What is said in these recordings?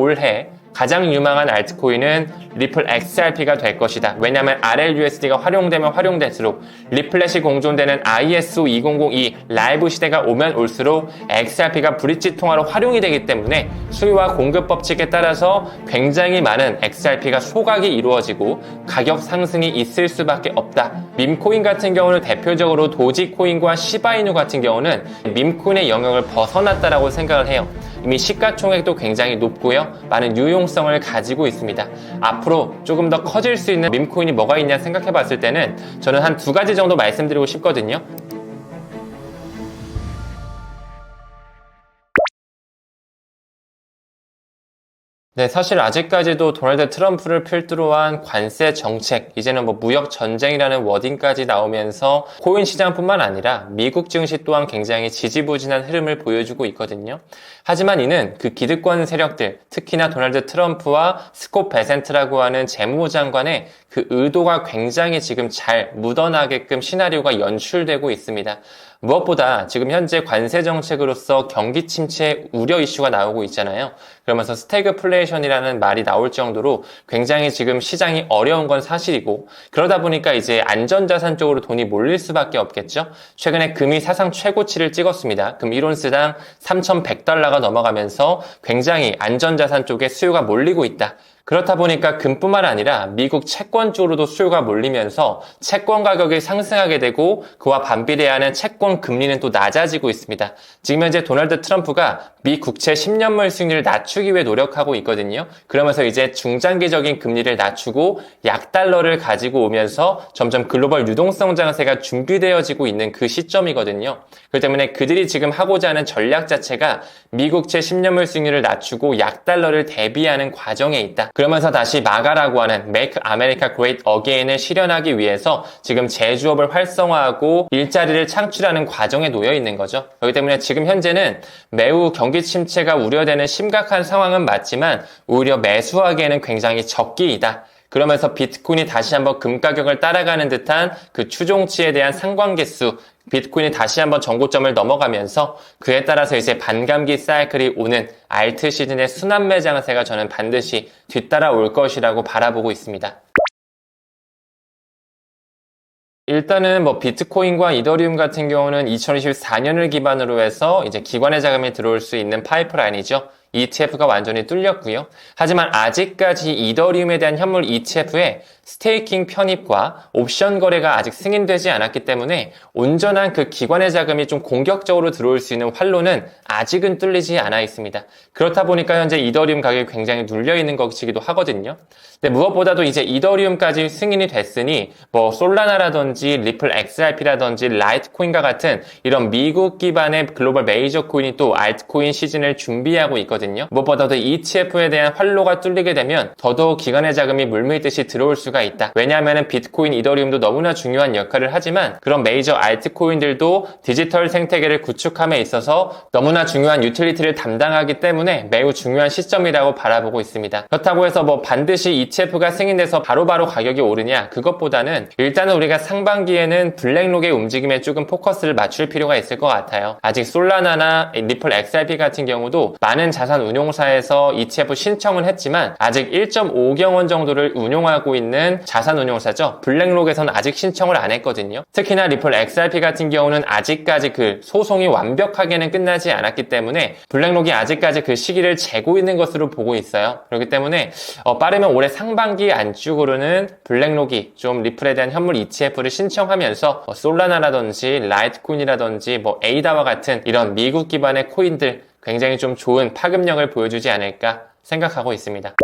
올해 가장 유망한 알트코인은 리플 XRP가 될 것이다. 왜냐하면 RLUSD가 활용되면 활용될수록 리플렛이 공존되는 ISO 2002 라이브 시대가 오면 올수록 XRP가 브릿지 통화로 활용이 되기 때문에 수요와 공급 법칙에 따라서 굉장히 많은 XRP가 소각이 이루어지고 가격 상승이 있을 수밖에 없다. 밈코인 같은 경우는 대표적으로 도지코인과 시바이누 같은 경우는 밈코인의 영역을 벗어났다라고 생각을 해요. 이미 시가총액도 굉장히 높고요. 많은 유용성을 가지고 있습니다. 앞으로 조금 더 커질 수 있는 밈코인이 뭐가 있냐 생각해 봤을 때는 저는 한 두 가지 정도 말씀드리고 싶거든요. 네, 사실 아직까지도 도널드 트럼프를 필두로 한 관세 정책, 이제는 뭐 무역 전쟁이라는 워딩까지 나오면서 코인 시장뿐만 아니라 미국 증시 또한 굉장히 지지부진한 흐름을 보여주고 있거든요. 하지만 이는 그 기득권 세력들, 특히나 도널드 트럼프와 스콧 베센트라고 하는 재무장관의 그 의도가 굉장히 지금 잘 묻어나게끔 시나리오가 연출되고 있습니다. 무엇보다 지금 현재 관세 정책으로서 경기 침체 우려 이슈가 나오고 있잖아요. 그러면서 스태그플레이션이라는 말이 나올 정도로 굉장히 지금 시장이 어려운 건 사실이고 그러다 보니까 이제 안전자산 쪽으로 돈이 몰릴 수밖에 없겠죠. 최근에 금이 사상 최고치를 찍었습니다. 금 1온스당 3,100달러가 넘어가면서 굉장히 안전자산 쪽에 수요가 몰리고 있다. 그렇다 보니까 금뿐만 아니라 미국 채권 쪽으로도 수요가 몰리면서 채권 가격이 상승하게 되고 그와 반비례하는 채권 금리는 또 낮아지고 있습니다. 지금 현재 도널드 트럼프가 미 국채 10년물 수익률을 낮추기 위해 노력하고 있거든요. 그러면서 이제 중장기적인 금리를 낮추고 약달러를 가지고 오면서 점점 글로벌 유동성 장세가 준비되어지고 있는 그 시점이거든요. 그렇기 때문에 그들이 지금 하고자 하는 전략 자체가 미국채 10년물 수익률을 낮추고 약달러를 대비하는 과정에 있다. 그러면서 다시 마가라고 하는 Make America Great Again을 실현하기 위해서 지금 제조업을 활성화하고 일자리를 창출하는 과정에 놓여 있는 거죠. 그렇기 때문에 지금 현재는 매우 경기 침체가 우려되는 심각한 상황은 맞지만 오히려 매수하기에는 굉장히 적기이다. 그러면서 비트코인이 다시 한번 금 가격을 따라가는 듯한 그 추종치에 대한 상관계수, 비트코인이 다시 한번 전고점을 넘어가면서 그에 따라서 이제 반감기 사이클이 오는 알트 시즌의 순환 매 장세가 저는 반드시 뒤따라 올 것이라고 바라보고 있습니다. 일단은 뭐 비트코인과 이더리움 같은 경우는 2024년을 기반으로 해서 이제 기관의 자금이 들어올 수 있는 파이프라인이죠. ETF가 완전히 뚫렸고요. 하지만 아직까지 이더리움에 대한 현물 ETF에 스테이킹 편입과 옵션 거래가 아직 승인되지 않았기 때문에 온전한 그 기관의 자금이 좀 공격적으로 들어올 수 있는 활로는 아직은 뚫리지 않아 있습니다. 그렇다 보니까 현재 이더리움 가격이 굉장히 눌려 있는 것이기도 하거든요. 근데 무엇보다도 이제 이더리움까지 승인이 됐으니 뭐 솔라나라든지 리플 XRP라든지 라이트코인과 같은 이런 미국 기반의 글로벌 메이저 코인이 또 알트코인 시즌을 준비하고 있거든요. 무엇보다도 ETF에 대한 활로가 뚫리게 되면 더더욱 기관의 자금이 물밀듯이 들어올 수가 있다. 왜냐하면 비트코인, 이더리움도 너무나 중요한 역할을 하지만 그런 메이저 알트코인들도 디지털 생태계를 구축함에 있어서 너무나 중요한 유틸리티를 담당하기 때문에 매우 중요한 시점이라고 바라보고 있습니다. 그렇다고 해서 뭐 반드시 ETF가 승인돼서 바로바로 가격이 오르냐 그것보다는 일단은 우리가 상반기에는 블랙록의 움직임에 조금 포커스를 맞출 필요가 있을 것 같아요. 아직 솔라나나 리플 XRP 같은 경우도 많은 자산 운용사에서 ETF 신청을 했지만 아직 1.5경원 정도를 운용하고 있는 자산 운용사죠. 블랙록에서는 아직 신청을 안 했거든요. 특히나 리플 XRP 같은 경우는 아직까지 그 소송이 완벽하게는 끝나지 않았기 때문에 블랙록이 아직까지 그 시기를 재고 있는 것으로 보고 있어요. 그렇기 때문에 어, 빠르면 올해 상반기 안쪽으로는 블랙록이 좀 리플에 대한 현물 ETF를 신청하면서 뭐 솔라나라든지 라이트코인이라든지 뭐 에이다와 같은 이런 미국 기반의 코인들 굉장히 좀 좋은 파급력을 보여주지 않을까 생각하고 있습니다.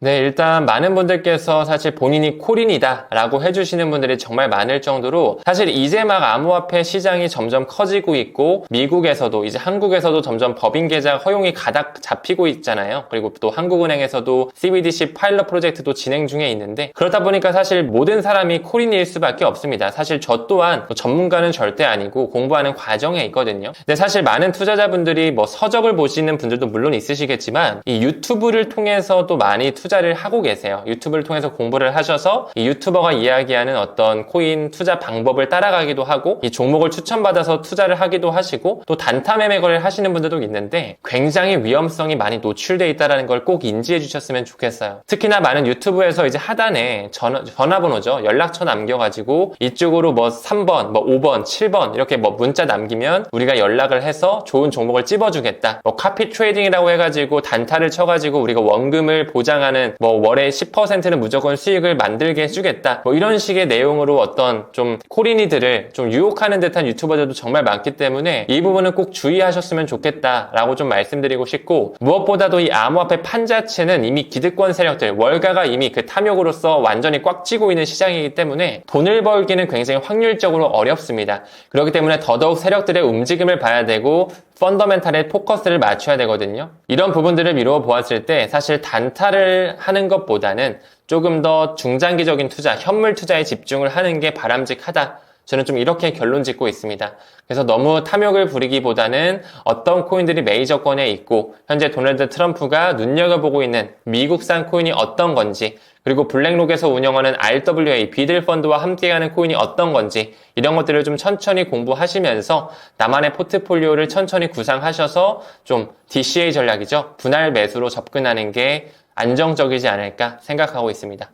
네, 일단 많은 분들께서 사실 본인이 코린이다 라고 해주시는 분들이 정말 많을 정도로 사실 이제 막 암호화폐 시장이 점점 커지고 있고 미국에서도 이제 한국에서도 점점 법인 계좌 허용이 가닥 잡히고 있잖아요. 그리고 또 한국은행에서도 CBDC 파일럿 프로젝트도 진행 중에 있는데 그렇다 보니까 사실 모든 사람이 코린일 수밖에 없습니다. 사실 저 또한 뭐 전문가는 절대 아니고 공부하는 과정에 있거든요. 근데 사실 많은 투자자분들이 뭐 서적을 보시는 분들도 물론 있으시겠지만 이 유튜브를 통해서 또 많이 투자 투자를 하고 계세요. 유튜브를 통해서 공부를 하셔서 이 유튜버가 이야기하는 어떤 코인 투자 방법을 따라가기도 하고 이 종목을 추천받아서 투자를 하기도 하시고 또 단타 매매 거래를 하시는 분들도 있는데 굉장히 위험성이 많이 노출돼 있다는 걸 꼭 인지해 주셨으면 좋겠어요. 특히나 많은 유튜브에서 이제 하단에 전화, 전화번호죠. 연락처 남겨가지고 이쪽으로 뭐 3번, 뭐 5번, 7번 이렇게 뭐 문자 남기면 우리가 연락을 해서 좋은 종목을 찝어주겠다. 뭐 카피 트레이딩이라고 해가지고 단타를 쳐가지고 우리가 원금을 보장하는 뭐 월에 10%는 무조건 수익을 만들게 해주겠다. 뭐 이런 식의 내용으로 어떤 좀 코린이들을 좀 유혹하는 듯한 유튜버들도 정말 많기 때문에 이 부분은 꼭 주의하셨으면 좋겠다라고 좀 말씀드리고 싶고 무엇보다도 이 암호화폐 판 자체는 이미 기득권 세력들 월가가 이미 그 탐욕으로서 완전히 꽉 찌고 있는 시장이기 때문에 돈을 벌기는 굉장히 확률적으로 어렵습니다. 그렇기 때문에 더더욱 세력들의 움직임을 봐야 되고 펀더멘탈에 포커스를 맞춰야 되거든요. 이런 부분들을 미루어 보았을 때 사실 단타를 하는 것보다는 조금 더 중장기적인 투자, 현물 투자에 집중을 하는 게 바람직하다. 저는 좀 이렇게 결론 짓고 있습니다. 그래서 너무 탐욕을 부리기보다는 어떤 코인들이 메이저권에 있고 현재 도널드 트럼프가 눈여겨보고 있는 미국산 코인이 어떤 건지 그리고 블랙록에서 운영하는 RWA 비들 펀드와 함께하는 코인이 어떤 건지 이런 것들을 좀 천천히 공부하시면서 나만의 포트폴리오를 천천히 구상하셔서 좀 DCA 전략이죠. 분할 매수로 접근하는 게 안정적이지 않을까 생각하고 있습니다.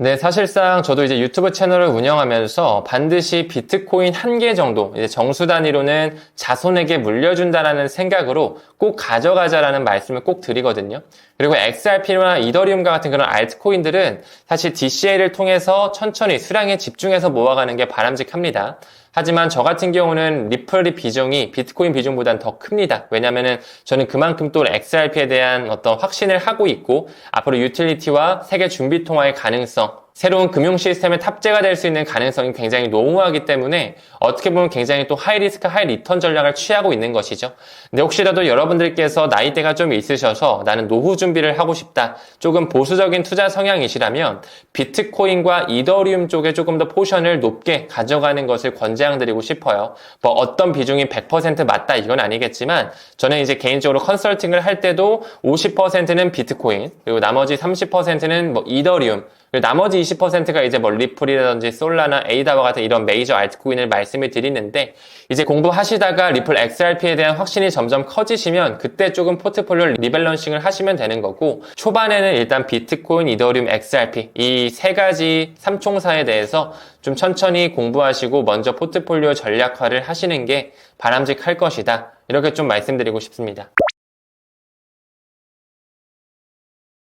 네, 사실상 저도 이제 유튜브 채널을 운영하면서 반드시 비트코인 한 개 정도, 이제 정수 단위로는 자손에게 물려준다라는 생각으로 꼭 가져가자라는 말씀을 꼭 드리거든요. 그리고 XRP나 이더리움과 같은 그런 알트코인들은 사실 DCA를 통해서 천천히 수량에 집중해서 모아가는 게 바람직합니다. 하지만 저 같은 경우는 리플의 비중이 비트코인 비중보다는 더 큽니다. 왜냐면은 저는 그만큼 또 XRP에 대한 어떤 확신을 하고 있고 앞으로 유틸리티와 세계 준비 통화의 가능성 새로운 금융 시스템에 탑재가 될 수 있는 가능성이 굉장히 농후하기 때문에 어떻게 보면 굉장히 또 하이 리스크 하이 리턴 전략을 취하고 있는 것이죠. 근데 혹시라도 여러분들께서 나이대가 좀 있으셔서 나는 노후 준비를 하고 싶다. 조금 보수적인 투자 성향이시라면 비트코인과 이더리움 쪽에 조금 더 포션을 높게 가져가는 것을 권장드리고 싶어요. 뭐 어떤 비중이 100% 맞다 이건 아니겠지만 저는 이제 개인적으로 컨설팅을 할 때도 50%는 비트코인 그리고 나머지 30%는 뭐 이더리움 나머지 20%가 이제 뭐 리플이라든지 솔라나 에이다와 같은 이런 메이저 알트코인을 말씀을 드리는데 이제 공부하시다가 리플 XRP에 대한 확신이 점점 커지시면 그때 조금 포트폴리오 리밸런싱을 하시면 되는 거고 초반에는 일단 비트코인, 이더리움, XRP 이 세 가지 삼총사에 대해서 좀 천천히 공부하시고 먼저 포트폴리오 전략화를 하시는 게 바람직할 것이다. 이렇게 좀 말씀드리고 싶습니다.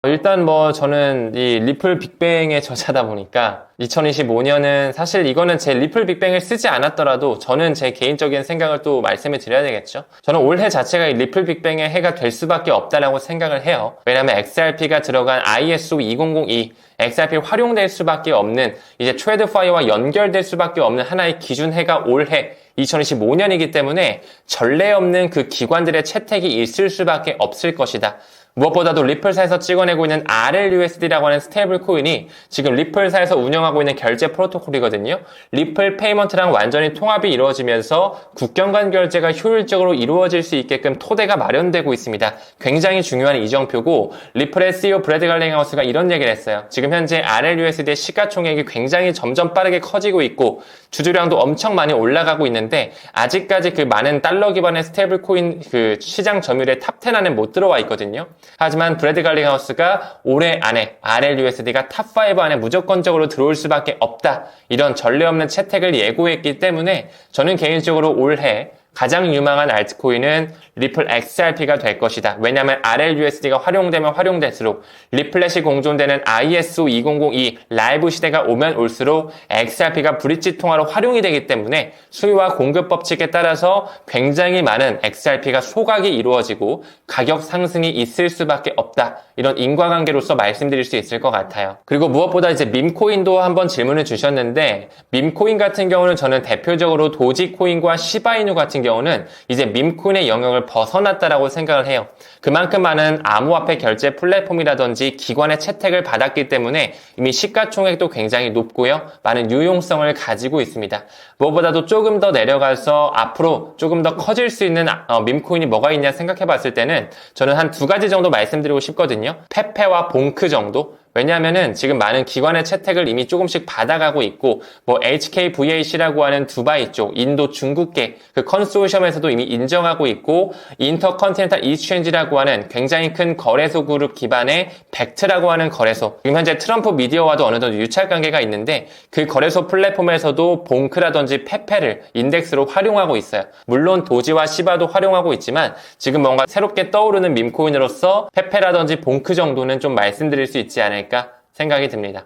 일단 뭐 저는 이 리플 빅뱅의 저자다 보니까 2025년은 사실 이거는 제 리플 빅뱅을 쓰지 않았더라도 저는 제 개인적인 생각을 또 말씀을 드려야 되겠죠. 저는 올해 자체가 이 리플 빅뱅의 해가 될 수밖에 없다라고 생각을 해요. 왜냐하면 XRP가 들어간 ISO 2002 XRP 활용될 수밖에 없는 이제 트레드파이어와 연결될 수밖에 없는 하나의 기준 해가 올해 2025년이기 때문에 전례 없는 그 기관들의 채택이 있을 수밖에 없을 것이다. 무엇보다도 리플사에서 찍어내고 있는 RLUSD라고 하는 스테이블 코인이 지금 리플사에서 운영하고 있는 결제 프로토콜이거든요. 리플 페이먼트랑 완전히 통합이 이루어지면서 국경 간 결제가 효율적으로 이루어질 수 있게끔 토대가 마련되고 있습니다. 굉장히 중요한 이정표고 리플의 CEO 브래드 갈링하우스가 이런 얘기를 했어요. 지금 현재 RLUSD의 시가총액이 굉장히 점점 빠르게 커지고 있고 주주량도 엄청 많이 올라가고 있는데 아직까지 그 많은 달러 기반의 스테이블 코인 그 시장 점유율의 탑10 안에 못 들어와 있거든요. 하지만 브래드 갈링하우스가 올해 안에 RLUSD가 탑5 안에 무조건적으로 들어올 수밖에 없다. 이런 전례 없는 채택을 예고했기 때문에 저는 개인적으로 올해 가장 유망한 알트코인은 리플 XRP가 될 것이다. 왜냐하면 RLUSD가 활용되면 활용될수록 리플렛이 공존되는 ISO 2002 라이브 시대가 오면 올수록 XRP가 브릿지 통화로 활용이 되기 때문에 수요와 공급 법칙에 따라서 굉장히 많은 XRP가 소각이 이루어지고 가격 상승이 있을 수밖에 없다. 이런 인과관계로서 말씀드릴 수 있을 것 같아요. 그리고 무엇보다 이제 밈코인도 한번 질문을 주셨는데 밈코인 같은 경우는 저는 대표적으로 도지코인과 시바이누 같은 경우 는 이제 밈코인의 영역을 벗어났다라고 생각을 해요. 그만큼 많은 암호화폐 결제 플랫폼이라든지 기관의 채택을 받았기 때문에 이미 시가총액도 굉장히 높고요. 많은 유용성을 가지고 있습니다. 무엇보다도 조금 더 내려가서 앞으로 조금 더 커질 수 있는 어, 밈코인이 뭐가 있냐 생각해 봤을 때는 저는 한 두 가지 정도 말씀드리고 싶거든요. 페페와 봉크 정도. 왜냐하면은 지금 많은 기관의 채택을 이미 조금씩 받아가고 있고 뭐 HKVAC라고 하는 두바이 쪽 인도 중국계 그 컨소시엄에서도 이미 인정하고 있고 인터컨티넨탈 이스체인지라고 하는 굉장히 큰 거래소 그룹 기반의 벡트라고 하는 거래소 지금 현재 트럼프 미디어와도 어느 정도 유착 관계가 있는데 그 거래소 플랫폼에서도 봉크라든지 페페를 인덱스로 활용하고 있어요. 물론 도지와 시바도 활용하고 있지만 지금 뭔가 새롭게 떠오르는 밈코인으로서 페페라든지 봉크 정도는 좀 말씀드릴 수 있지 않을까 생각이 듭니다.